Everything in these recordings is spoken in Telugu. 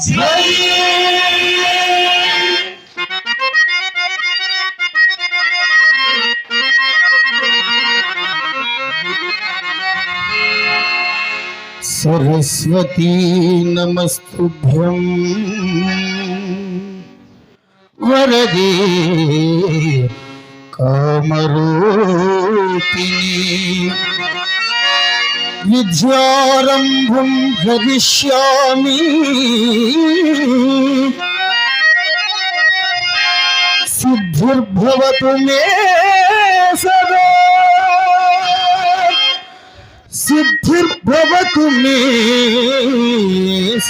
सरस्वती नमस्तुभ्यं। वरदे कामरूपिणी। విద్యారంభం భవిష్యామి సిద్ధిర్భవతు మే సదా. సిద్ధిర్భవతు మే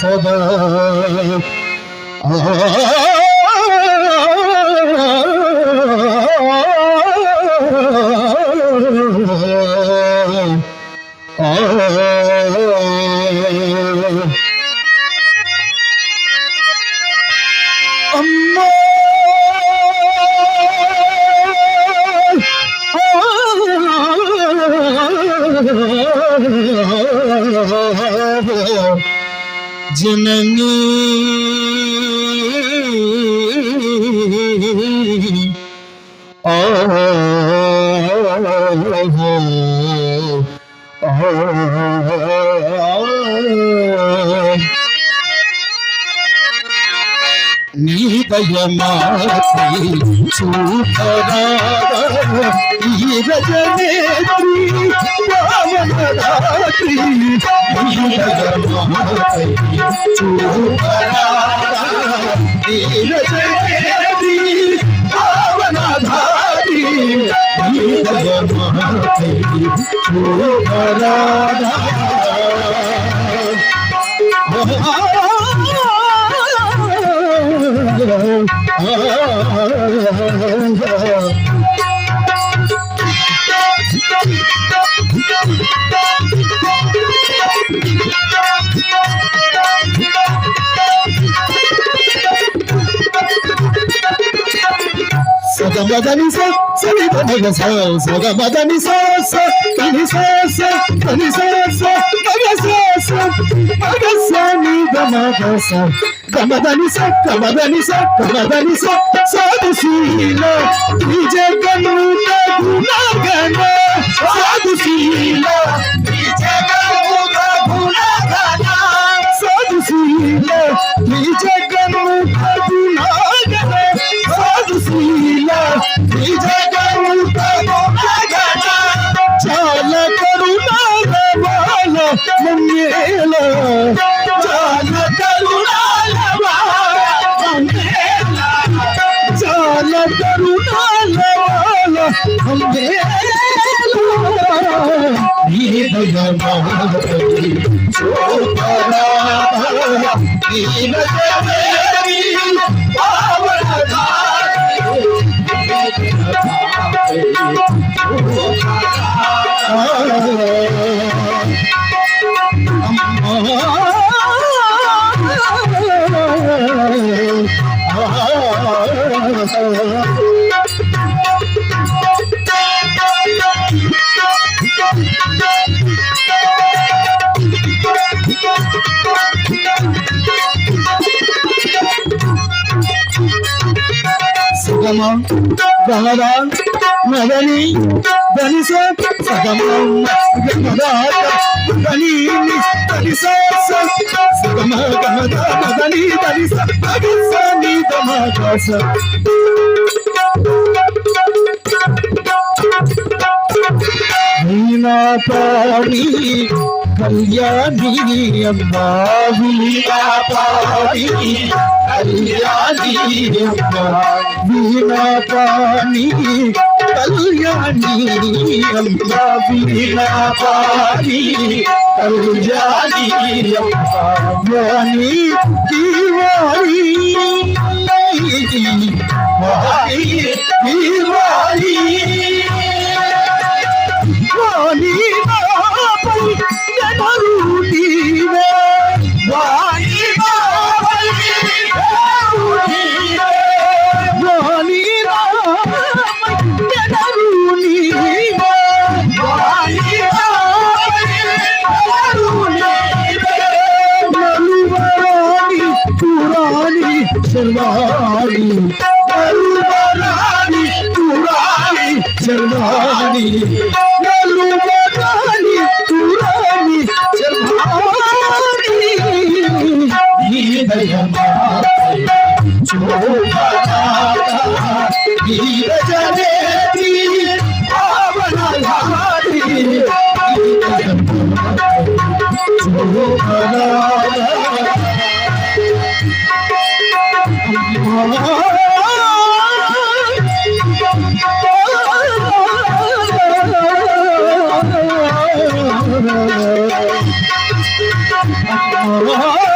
సదా. ఆ జననీ ఆ నీదయమాత్రి చూపరాదా ఈ రజనేత్రి పావనరాత్రి నీదయమాత్రి చూపరాదా ఈ రజనేత్రి పావనధారి Soda madani. స గమదని స సాధుశీల నిజ గణుత గుణగణ సాధుశీల నిజ గణుత గుణగణ సాధుశీల నిజ గణుత గుణగణ సాధుశీల నిజ నీ సుగమ గమద మదని ధనిస సగమ గమద ధని ధనిస సుగమ గమద మదని ధనిస ధనిస ని గమగస వీణాపాణి కళ్యాణి అమ్మా వీణాపాణి కళ్యాణి అమ్మా వీణా పాణి కళ్యాణి అమ్మా వీణా పాణి కళ్యాణి అమ్మా వాణి దీవాణి వాణి దీవాణి Oh,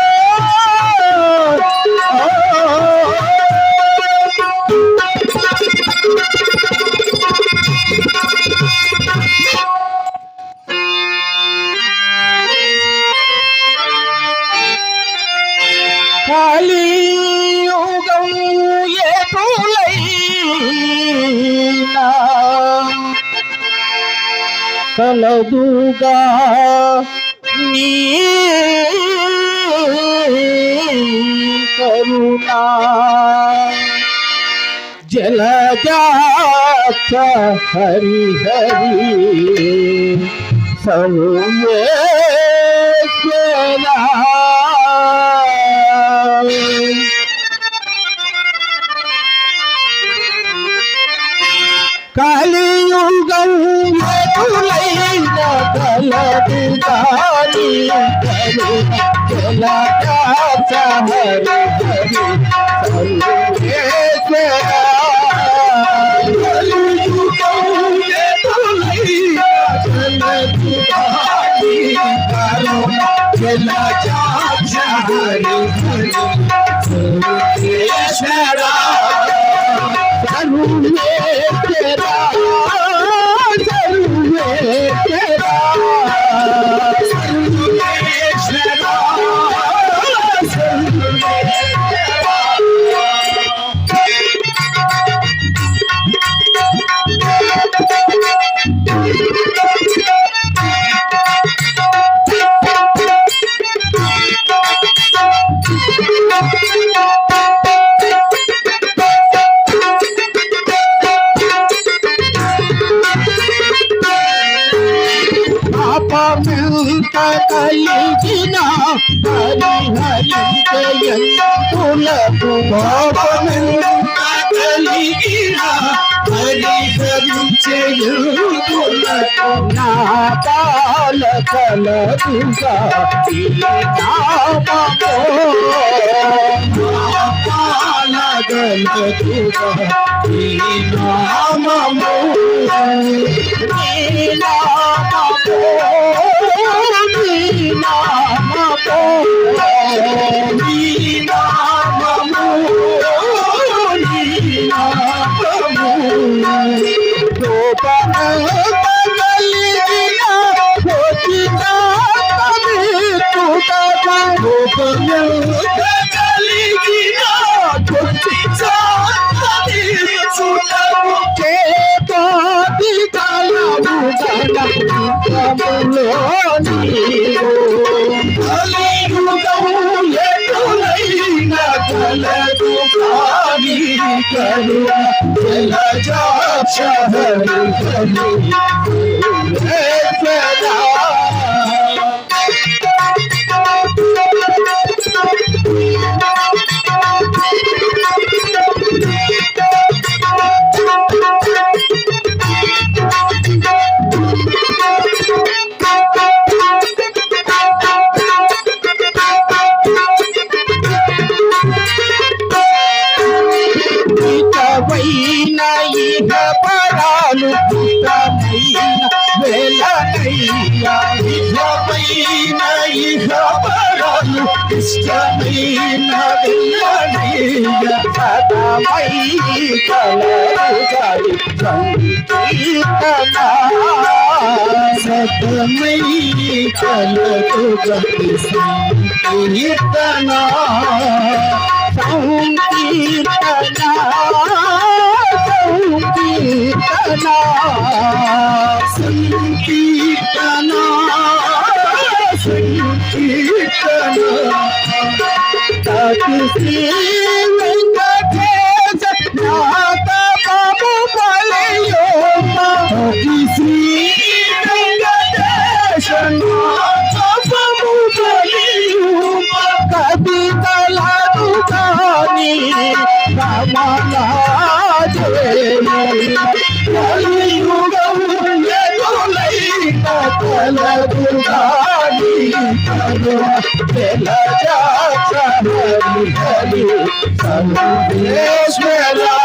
కలదుగా. నీ కరుణా. జల హరి హరి సర్వేశ్వరా নদীর কালি চলা কাঁচা হরে চলা চাচা হরে হরে তেরা పాపమెంత కలిగిన హరిహరించయంతులకు పాపమెంత కలిగిన హరిహరించయంతులకు నా పాల కలదుగా ఈ నామమో నా పాల కలదుగా సతమై కలరుగాలి సంకీర్తన సతమై కలరుగాలి సంకీర్తన సంకీర్తన సంకీర్తన సంకీర్తన సంకీర్తన తతి శ్రీ श्री స్వరూప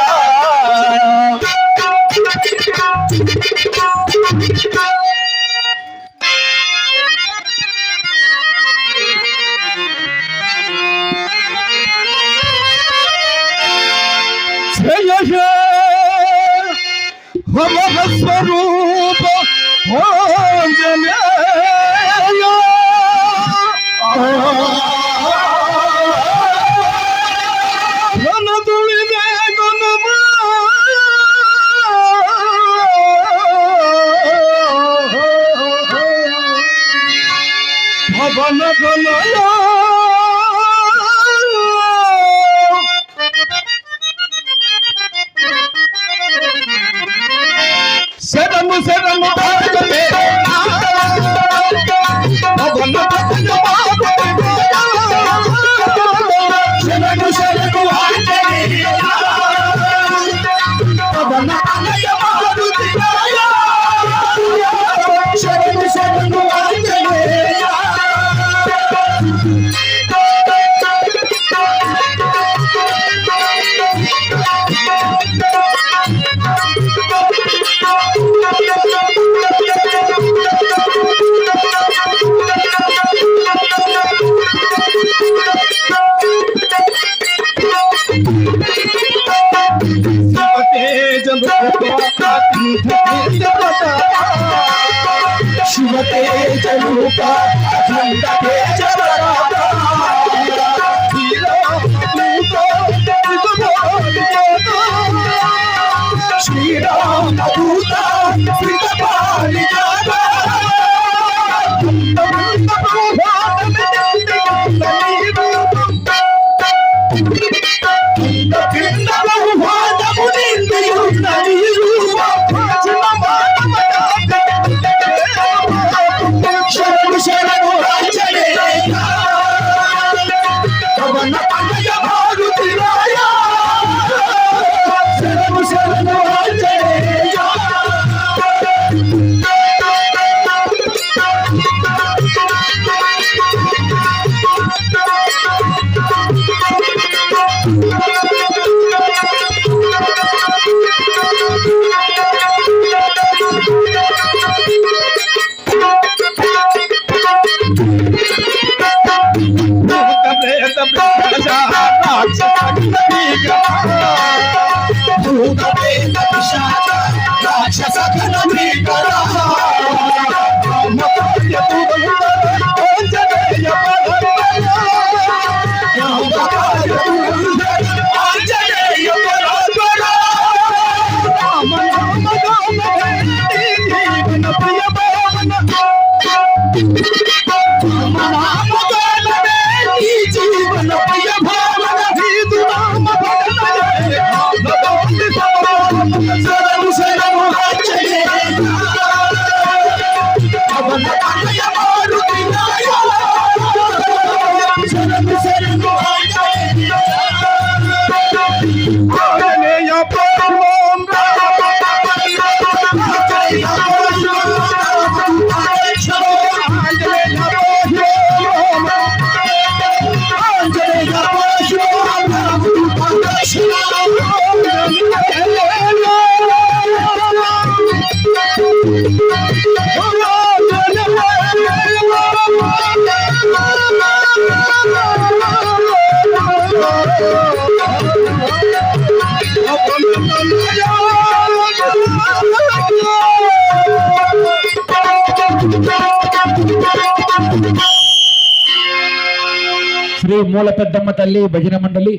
శ్రీ మూల పెద్దమ్మ తల్లి భజన మండలి